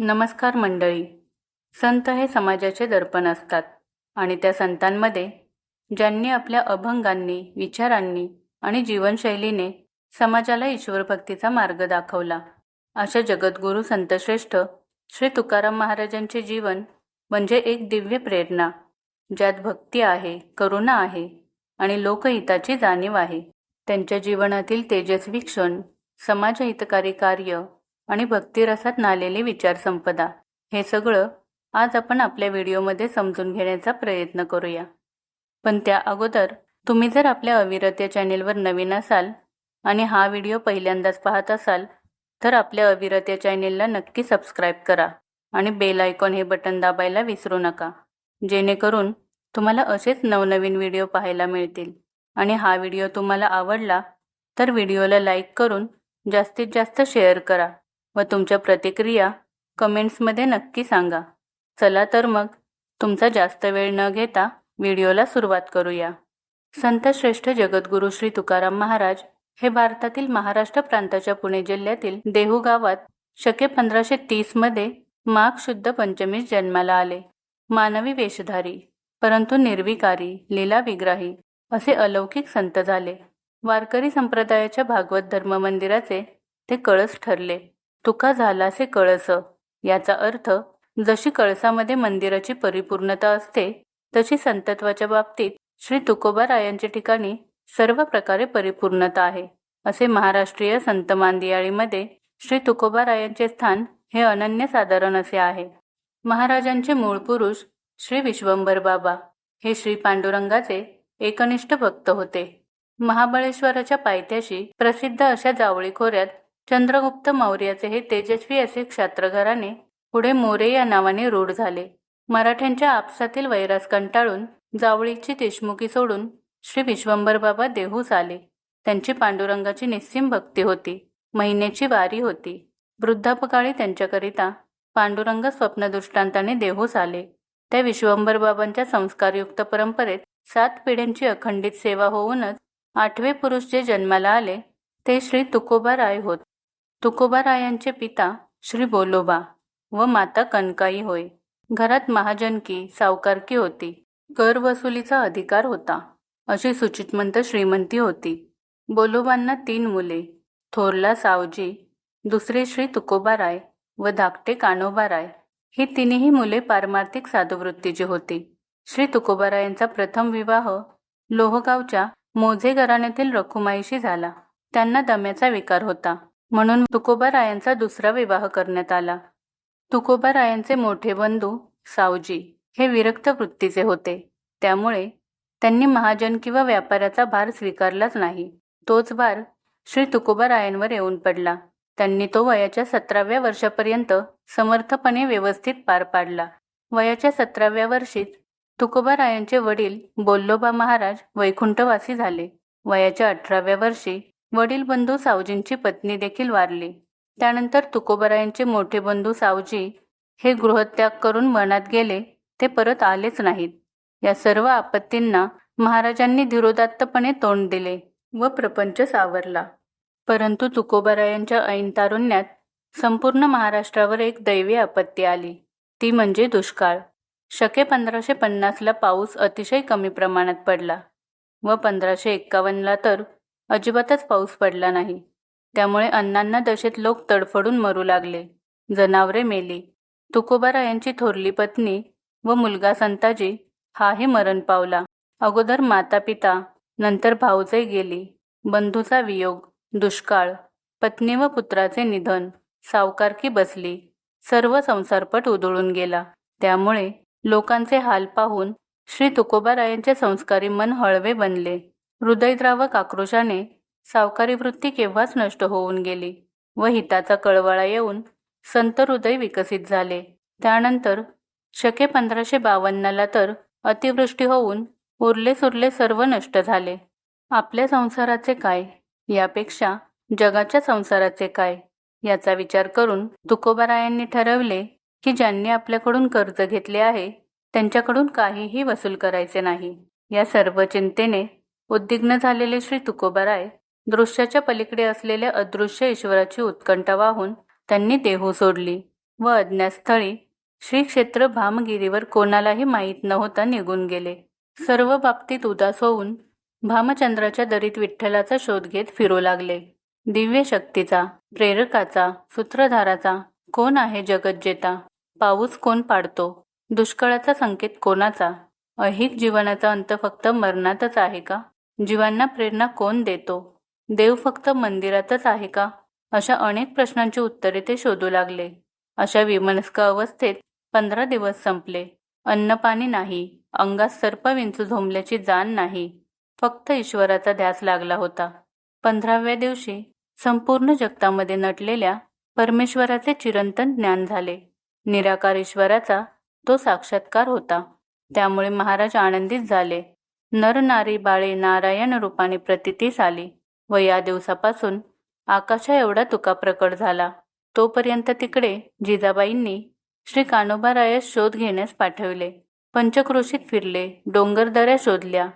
नमस्कार मंडळी. संत हे समाजाचे दर्पण असतात आणि त्या संतांमध्ये ज्यांनी आपल्या अभंगांनी विचारांनी आणि जीवनशैलीने समाजाला ईश्वरभक्तीचा मार्ग दाखवला. अशा जगद्गुरू संतश्रेष्ठ श्री तुकाराम महाराजांचे जीवन म्हणजे एक दिव्य प्रेरणा ज्यात भक्ती आहे करुणा आहे आणि लोकहिताची जाणीव आहे. त्यांच्या जीवनातील तेजस्वी क्षण समाजहितकारी कार्य आणि भक्तिरसात नालेली विचारसंपदा. हे सगळं आज आपण आपल्या व्हिडिओमध्ये समजून घेण्याचा प्रयत्न करूया. पण त्या अगोदर तुम्ही जर आपल्या अविरत या चॅनेलवर नवीन असाल आणि हा व्हिडिओ पहिल्यांदाच पाहत असाल तर आपल्या अविरत या चॅनेलला नक्की सबस्क्राईब करा आणि बेल आयकॉन हे बटन दाबायला विसरू नका जेणेकरून तुम्हाला असेच नवनवीन व्हिडिओ पाहायला मिळतील. आणि हा व्हिडिओ तुम्हाला आवडला तर व्हिडिओला लाईक करून जास्तीत जास्त शेअर करा. व तुमच्या प्रतिक्रिया कमेंट्समध्ये नक्की सांगा. चला तर मग तुमचा जास्त वेळ न घेता व्हिडिओला सुरुवात करूया. संतश्रेष्ठ जगद्गुरू श्री तुकाराम महाराज हे भारतातील महाराष्ट्र प्रांताच्या पुणे जिल्ह्यातील देहू गावात शके पंधराशे तीसमध्ये माघ शुद्ध पंचमीस जन्माला आले. मानवी वेशधारी परंतु निर्विकारी लीला विग्राही असे अलौकिक संत झाले. वारकरी संप्रदायाच्या भागवत धर्म मंदिराचे ते कळस ठरले. तुका झालासे कळस. याचा अर्थ जशी कळसामध्ये मंदिराची परिपूर्णता असते तशी संतत्वाच्या बाबतीत श्री तुकोबारायांच्या ठिकाणी सर्व प्रकारे परिपूर्णता आहे असे महाराष्ट्रीय संत मांदियाळीमध्ये श्री तुकोबारायांचे स्थान हे अनन्यसाधारण असे आहे. महाराजांचे मूळ पुरुष श्री विश्वंभर बाबा हे श्री पांडुरंगाचे एकनिष्ठ भक्त होते. महाबळेश्वराच्या पायथ्याशी प्रसिद्ध अशा जावळी खोऱ्यात चंद्रगुप्त मौर्याचे हे तेजस्वी असे क्षात्रघराने पुढे मोरे या नावाने रूढ झाले. मराठ्यांच्या आपसातील वैरास कंटाळून जावळीची देशमुखी सोडून श्री विश्वंभर बाबा देहूस आले. त्यांची पांडुरंगाची निस्सीम भक्ती होती. महिन्याची वारी होती. वृद्धापकाळी त्यांच्याकरिता पांडुरंग स्वप्नदृष्टांताने देहूस आले. त्या विश्वंभर बाबांच्या संस्कारयुक्त परंपरेत सात पिढ्यांची अखंडित सेवा होऊनच आठवे पुरुष जे जन्माला आले ते श्री तुकोबा राय होत. तुकोबा रायांचे पिता श्री बोलोबा व माता कनकाई होय. घरात महाजनकी सावकारकी होती. कर वसुलीचा अधिकार होता. अशी सुचितमंत श्रीमंती होती. बोलोबांना तीन मुले थोरला सावजी दुसरे श्री तुकोबाराय व धाकटे कानोबाराय ही तिन्ही मुले पारमार्थिक साधुवृत्तीची होती. श्री तुकोबारायांचा प्रथम विवाह लोहगावच्या मोझे घराण्यातील रखुमाईशी झाला. त्यांना दम्याचा विकार होता. म्हणून तुकोबारायांचा दुसरा विवाह करण्यात आला. तुकोबारायांचे मोठे बंधू सावजी हे विरक्त वृत्तीचे होते. त्यामुळे त्यांनी महाजन किंवा व्यापाराचा भार स्वीकारलाच नाही. तोच भार श्री तुकोबारायांवर येऊन पडला. त्यांनी तो वयाच्या सतराव्या वर्षापर्यंत समर्थपणे व्यवस्थित पार पाडला. वयाच्या सतराव्या वर्षीच तुकोबारायांचे वडील बोल्लोबा महाराज वैकुंठवासी झाले. वयाच्या अठराव्या वर्षी वडील बंधू सावजींची पत्नी देखील वारली. त्यानंतर तुकोबरायांचे मोठे बंधू सावजी हे गृहत्याग करून वनात गेले ते परत आलेच नाहीत. या सर्व आपत्तींना महाराजांनी धीरोदात्तपणे तोंड दिले व प्रपंच सावरला. परंतु तुकोबरायांच्या ऐन तारुण्यात संपूर्ण महाराष्ट्रावर एक दैवी आपत्ती आली. ती म्हणजे दुष्काळ. शके पंधराशे पन्नासला पाऊस अतिशय कमी प्रमाणात पडला व पंधराशे एक्कावन्नला तर अजिबातच पाऊस पडला नाही. त्यामुळे अण्णांना दशेत लोक तडफडून मरू लागले. जनावरे मेली. तुकोबारायांची थोरली पत्नी व मुलगा संताजी हाही मरण पावला. अगोदर माता पिता नंतर भाऊजई गेली. बंधूचा वियोग दुष्काळ पत्नी व पुत्राचे निधन सावकारकी बसली सर्व संसारपट उधळून गेला. त्यामुळे लोकांचे हाल पाहून श्री तुकोबारायांचे संस्कारी मन हळवे बनले. हृदयद्रावक आक्रोशाने सावकारी वृत्ती केव्हाच नष्ट होऊन गेली व हिताचा कळवळा येऊन संत हृदय विकसित झाले. त्यानंतर शके पंधराशे बावन्नला तर अतिवृष्टी होऊन उरले सुरले सर्व नष्ट झाले. आपल्या संसाराचे काय? यापेक्षा जगाच्या संसाराचे काय? याचा विचार करून तुकोबारायांनी ठरवले की ज्यांनी आपल्याकडून कर्ज घेतले आहे त्यांच्याकडून काहीही वसूल करायचे नाही. या सर्व चिंतेने उद्विग्न झालेले श्री तुकोबाराय दृश्याच्या पलीकडे असलेल्या अदृश्य ईश्वराची उत्कंठा वाहून त्यांनी देहू सोडली व अज्ञातस्थळी श्री क्षेत्र भामगिरीवर कोणालाही माहीत नव्हता निघून गेले. सर्व बाबतीत उदास होऊन भामचंद्राच्या दरीत विठ्ठलाचा शोध घेत फिरू लागले. दिव्य शक्तीचा प्रेरकाचा सूत्रधाराचा कोण आहे जगज्जेता पाऊस कोण पाडतो? दुष्काळाचा संकेत कोणाचा? अहिक जीवनाचा अंत फक्त मरणातच आहे का? जीवांना प्रेरणा कोण देतो? देव फक्त मंदिरातच आहे का? अशा अनेक प्रश्नांची उत्तरे ते शोधू लागले. अशा विमनस्क अवस्थेत पंधरा दिवस संपले. अन्नपाणी नाही. अंगात सर्प विंचू झोंबल्याची जाण नाही. फक्त ईश्वराचा ध्यास लागला होता. पंधराव्या दिवशी संपूर्ण जगतामध्ये नटलेल्या परमेश्वराचे चिरंतन ज्ञान झाले. निराकार ईश्वराचा तो साक्षात्कार होता. त्यामुळे महाराज आनंदित झाले. नर नारी बाळे नारायण रूपाने प्रतितीस आली व या दिवसापासून आकाशा एवढा तुका प्रकट झाला. तोपर्यंत तिकडे जिजाबाईंनी श्री कानोबारायस शोध घेण्यास पाठवले. पंचक्रोशीत फिरले डोंगरदऱ्या शोधल्या.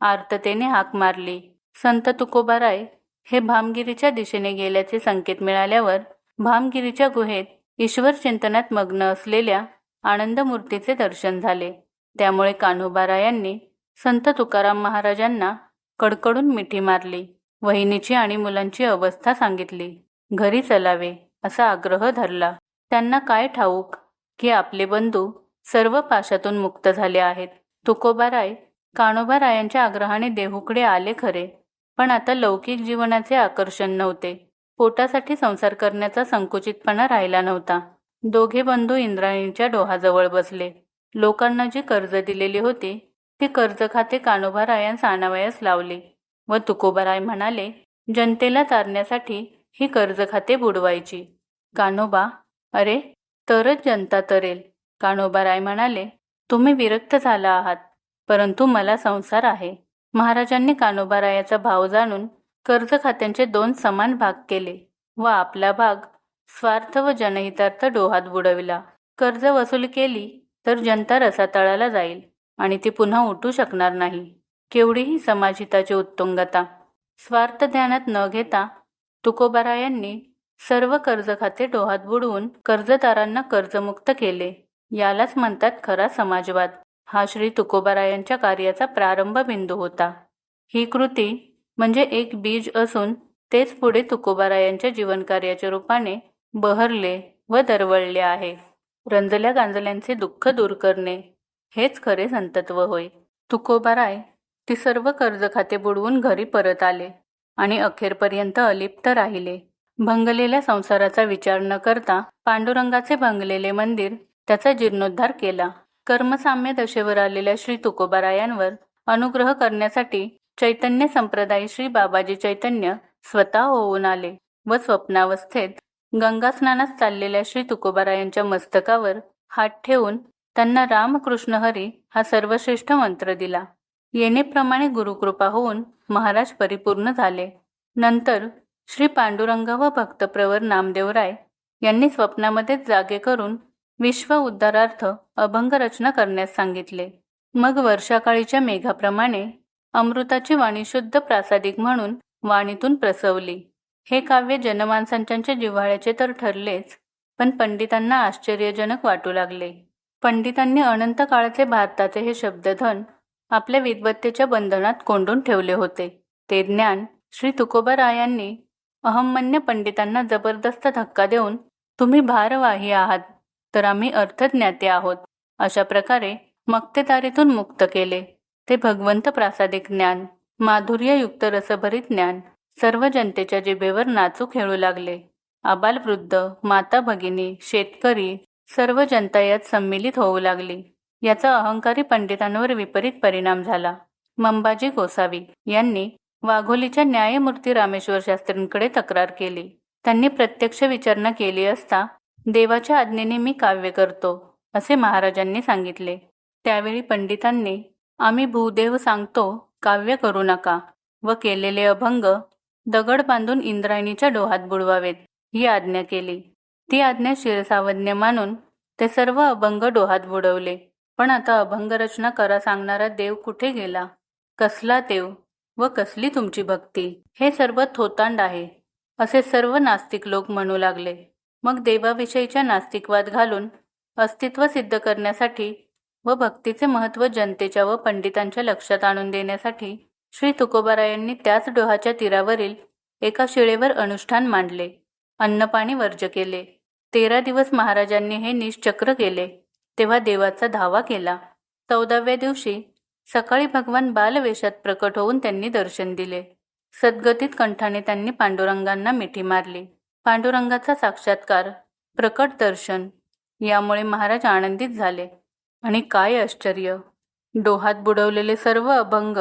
आर्ततेने हाक मारली. संत तुकोबाराय हे भामगिरीच्या दिशेने गेल्याचे संकेत मिळाल्यावर भामगिरीच्या गुहेत ईश्वर चिंतनात मग्न असलेल्या आनंदमूर्तीचे दर्शन झाले. त्यामुळे कान्होबारायांनी संत तुकाराम महाराजांना कडकडून मिठी मारली. वहिनीची आणि मुलांची अवस्था सांगितली. घरी चलावे असा आग्रह धरला. त्यांना काय ठाऊक? की आपले बंधू सर्व पाशातून मुक्त झाले आहेत. तुकोबाराय काणोबारायांच्या आग्रहाने देहूकडे आले खरे. पण आता लौकिक जीवनाचे आकर्षण नव्हते. पोटासाठी संसार करण्याचा संकुचितपणा राहिला नव्हता. दोघे बंधू इंद्रायणीच्या डोहाजवळ बसले. लोकांना जी कर्ज दिलेली होती हे कर्ज खाते कानोबारायांस आणावयास लावले. व तुकोबाराय म्हणाले जनतेला तारण्यासाठी ही कर्ज खाते बुडवायची. कान्होबा अरे तरच जनता तरेल. कान्होबाराय म्हणाले तुम्ही विरक्त झाला आहात परंतु मला संसार आहे. महाराजांनी कानोबारायाचा भाव जाणून कर्ज खात्यांचे दोन समान भाग केले व आपला भाग स्वार्थ व जनहितार्थ डोहात बुडविला. कर्ज वसूल केली तर जनता रसातळाला जाईल. आणि ती पुन्हा उठू शकणार नाही. केवढीही समाजहिताची उत्तुंगता. स्वार्थ ध्यानात न घेता तुकोबारायांनी सर्व कर्ज खाते डोहात बुडवून कर्जदारांना कर्जमुक्त केले. यालाच म्हणतात खरा समाजवाद. हा श्री तुकोबारायांच्या कार्याचा प्रारंभ बिंदू होता. ही कृती म्हणजे एक बीज असून तेच पुढे तुकोबारायांच्या जीवनकार्याच्या रूपाने बहरले व दरवळले आहे. रंजल्या गांजल्यांचे दुःख दूर करणे. हेच खरे संतत्व होय. तुकोबाराय ती सर्व कर्ज खाते बुडवून घरी परत आले आणि अखेरपर्यंत अलिप्त राहिले. भंगलेल्या संसाराचा विचार न करता पांडुरंगाचे भंगलेले मंदिर त्याचा जीर्णोद्धार केला. कर्मसाम्य दशेवर आलेल्या श्री तुकोबारायांवर अनुग्रह करण्यासाठी चैतन्य संप्रदायी श्री बाबाजी चैतन्य स्वतः होऊन आले व स्वप्नावस्थेत गंगा स्नानास चाललेल्या श्री तुकोबारायांच्या मस्तकावर हात ठेवून त्यांना रामकृष्ण हरी हा सर्वश्रेष्ठ मंत्र दिला. येणेप्रमाणे गुरुकृपा होऊन महाराज परिपूर्ण झाले. नंतर श्री पांडुरंग व भक्तप्रवर नामदेवराय यांनी स्वप्नामध्येच जागे करून विश्व उद्धारार्थ अभंग रचना करण्यास सांगितले. मग वर्षाकाळीच्या मेघाप्रमाणे अमृताची वाणी शुद्ध प्रासादिक म्हणून वाणीतून प्रसवली. हे काव्य जनमानसांच्या जिव्हाळ्याचे तर ठरलेच पण पंडितांना आश्चर्यजनक वाटू लागले. पंडितांनी अनंत काळातले भारताचे हे शब्दधन आपल्या विद्वत्तेच्या बंधनात कोंडून ठेवले होते. ते ज्ञान श्री तुकोबारायांनी अहमन्य पंडितांना जबरदस्त धक्का देऊन तुम्ही भारवाही आहात तर आम्ही अर्थज्ञाते आहोत अशा प्रकारे मक्तेदारीतून मुक्त केले. ते भगवंत प्रासादिक ज्ञान माधुर्ययुक्त रसभरीत ज्ञान सर्व जनतेच्या जिभेवर नाचू खेळू लागले. आबालवृद्ध माता भगिनी शेतकरी सर्व जनता यात संमिलित होऊ लागली. याचा अहंकारी पंडितांवर विपरीत परिणाम झाला. मंबाजी गोसावी यांनी वाघोलीच्या न्यायमूर्ती रामेश्वर शास्त्रींकडे तक्रार केली. त्यांनी प्रत्यक्ष विचारणा केली असता देवाच्या आज्ञेने मी काव्य करतो असे महाराजांनी सांगितले. त्यावेळी पंडितांनी आम्ही भूदेव सांगतो काव्य करू नका व केलेले अभंग दगड बांधून इंद्रायणीच्या डोहात बुडवावेत ही आज्ञा केली. ती आज्ञा शिरसावज्ञ मानून ते सर्व अभंग डोहात बुडवले. पण आता अभंग रचना करा सांगणारा देव कुठे गेला? कसला देव व कसली तुमची भक्ती? हे सर्व थोतांड आहे. असे सर्व नास्तिक लोक म्हणू लागले. मग देवाविषयीच्या नास्तिकवाद घालून अस्तित्व सिद्ध करण्यासाठी व भक्तीचे महत्त्व जनतेच्या व पंडितांच्या लक्षात आणून देण्यासाठी श्री तुकोबारायांनी त्याच डोहाच्या तीरावरील एका शिळेवर अनुष्ठान मांडले. अन्नपाणी वर्ज केले. तेरा दिवस महाराजांनी हे निश्चक्र केले. तेव्हा देवाचा धावा केला. चौदाव्या दिवशी सकाळी भगवान बालवेशात प्रकट होऊन त्यांनी दर्शन दिले. सद्गतीत कंठाने त्यांनी पांडुरंगांना मिठी मारली. पांडुरंगाचा साक्षात्कार प्रकट दर्शन यामुळे महाराज आनंदित झाले. आणि काय आश्चर्य! डोहात बुडवलेले सर्व अभंग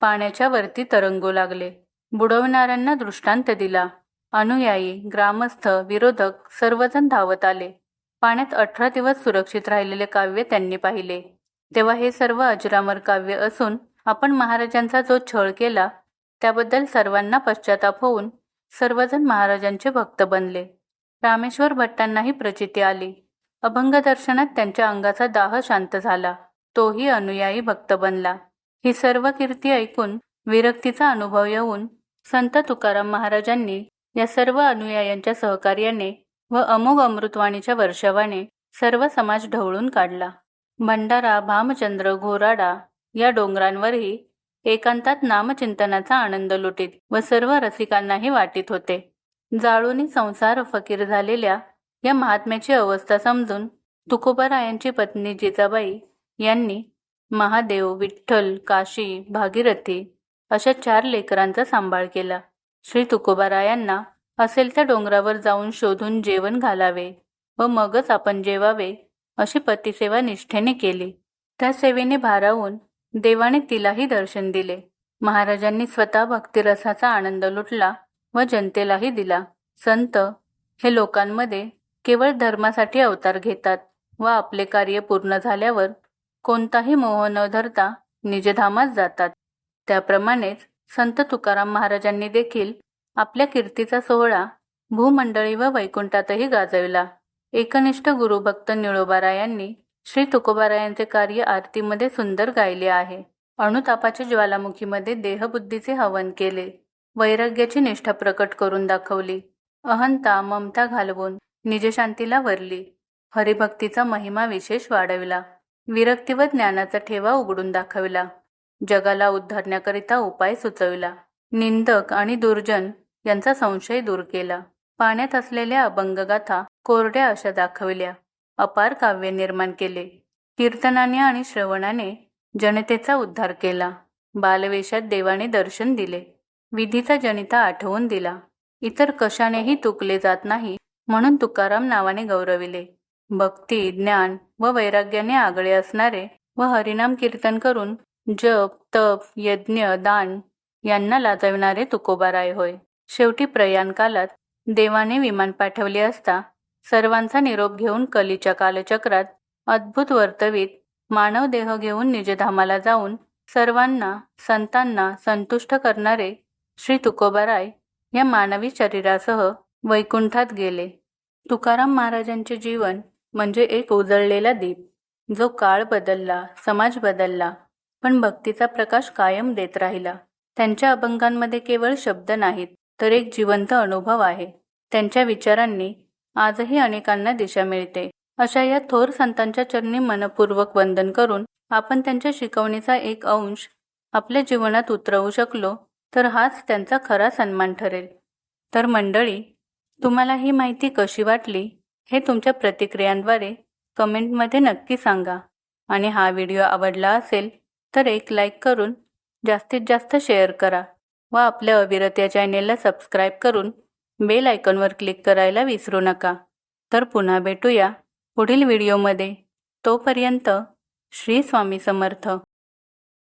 पाण्याच्या वरती तरंगू लागले. बुडवणाऱ्यांना दृष्टांत दिला. अनुयायी ग्रामस्थ विरोधक सर्वजण धावत आले. पाण्यात अठरा दिवस सुरक्षित राहिलेले काव्य त्यांनी पाहिले. तेव्हा हे सर्व अजरामर काव्य असून आपण महाराजांचा जो छळ केला त्याबद्दल सर्वांना पश्चाताप होऊन सर्वजण महाराजांचे भक्त बनले. रामेश्वर भट्टांनाही प्रचिती आली. अभंग दर्शनात त्यांच्या अंगाचा दाह शांत झाला. तोही अनुयायी भक्त बनला. ही सर्व कीर्ती ऐकून विरक्तीचा अनुभव येऊन संत तुकाराम महाराजांनी या सर्व अनुयायांच्या सहकार्याने व अमोघ अमृतवाणीच्या वर्षावाने सर्व समाज ढवळून काढला. भंडारा भामचंद्र घोराडा या डोंगरांवरही एकांतात नामचिंतनाचा आनंद लुटीत व सर्व रसिकांनाही वाटीत होते. जाळूनी संसार फकीर झालेल्या या महात्म्याची अवस्था समजून तुकोबारायांची पत्नी जिजाबाई यांनी महादेव विठ्ठल काशी भागीरथी अशा चार लेकरांचा सांभाळ केला. श्री तुकोबारायांना असेल त्या डोंगरावर जाऊन शोधून जेवण घालावे व मगच आपण जेवावे अशी पतिसेवा निष्ठेने केली. त्या सेवेने भारावून देवाने तिलाही दर्शन दिले. महाराजांनी स्वतः भक्तिरसाचा आनंद लुटला व जनतेलाही दिला. संत हे लोकांमध्ये केवळ धर्मासाठी अवतार घेतात व आपले कार्य पूर्ण झाल्यावर कोणताही मोह न धरता निजधामात जातात. त्याप्रमाणेच संत तुकाराम महाराजांनी देखील आपल्या कीर्तीचा सोहळा भूमंडळी व वैकुंठातही गाजविला. एकनिष्ठ गुरुभक्त निळोबारायांनी श्री तुकोबारायांचे कार्य आरतीमध्ये सुंदर गायले आहे. अणुतापाच्या ज्वालामुखीमध्ये देहबुद्धीचे हवन केले. वैराग्याची निष्ठा प्रकट करून दाखवली. अहंता ममता घालवून निजशांतीला वरली. हरिभक्तीचा महिमा विशेष वाढविला. विरक्ती व ज्ञानाचा ठेवा उघडून दाखविला. जगाला उद्धारण्याकरिता उपाय सुचविला. निंदक आणि दुर्जन यांचा संशय दूर केला. पाण्यात असलेल्या अभंगगाथा कोरड्या अशा दाखविल्या. अपार काव्य निर्माण केले. कीर्तनाने आणि श्रवणाने जनतेचा उद्धार केला. बालवेशात देवाने दर्शन दिले. विधीचा जनिता आठवून दिला. इतर कशानेही तुकले जात नाही म्हणून तुकाराम नावाने गौरविले. भक्ती ज्ञान व वैराग्याने आगळे असणारे व हरिनाम कीर्तन करून जप तप यज्ञ दान यांना लाजविणारे तुकोबाराय होय. शेवटी प्रयाण कालात देवाने विमान पाठवले असता सर्वांचा निरोप घेऊन कलीच्या कालचक्रात अद्भुत वर्तवीत मानव देह घेऊन निजधामाला जाऊन सर्वांना संतांना संतुष्ट करणारे श्री तुकोबाराय या मानवी शरीरासह वैकुंठात गेले. तुकाराम महाराजांचे जीवन म्हणजे एक उजळलेला दीप. जो काळ बदलला समाज बदलला पण भक्तीचा प्रकाश कायम देत राहिला. त्यांच्या अभंगांमध्ये केवळ शब्द नाहीत तर एक जिवंत अनुभव आहे. त्यांच्या विचारांनी आजही अनेकांना दिशा मिळते. अशा या थोर संतांच्या चरणी मनपूर्वक वंदन करून आपण त्यांच्या शिकवणीचा एक अंश आपल्या जीवनात उतरवू शकलो तर हाच त्यांचा खरा सन्मान ठरेल. तर मंडळी तुम्हाला ही माहिती कशी वाटली हे तुमच्या प्रतिक्रियांद्वारे कमेंटमध्ये नक्की सांगा. आणि हा व्हिडिओ आवडला असेल तर एक लाईक करून जास्तीत जास्त शेअर करा व आपल्या अविरत या चॅनेलला सबस्क्राईब करून बेल आयकॉनवर क्लिक करायला विसरू नका. तर पुन्हा भेटूया पुढील व्हिडिओमध्ये तोपर्यंत श्री स्वामी समर्थ.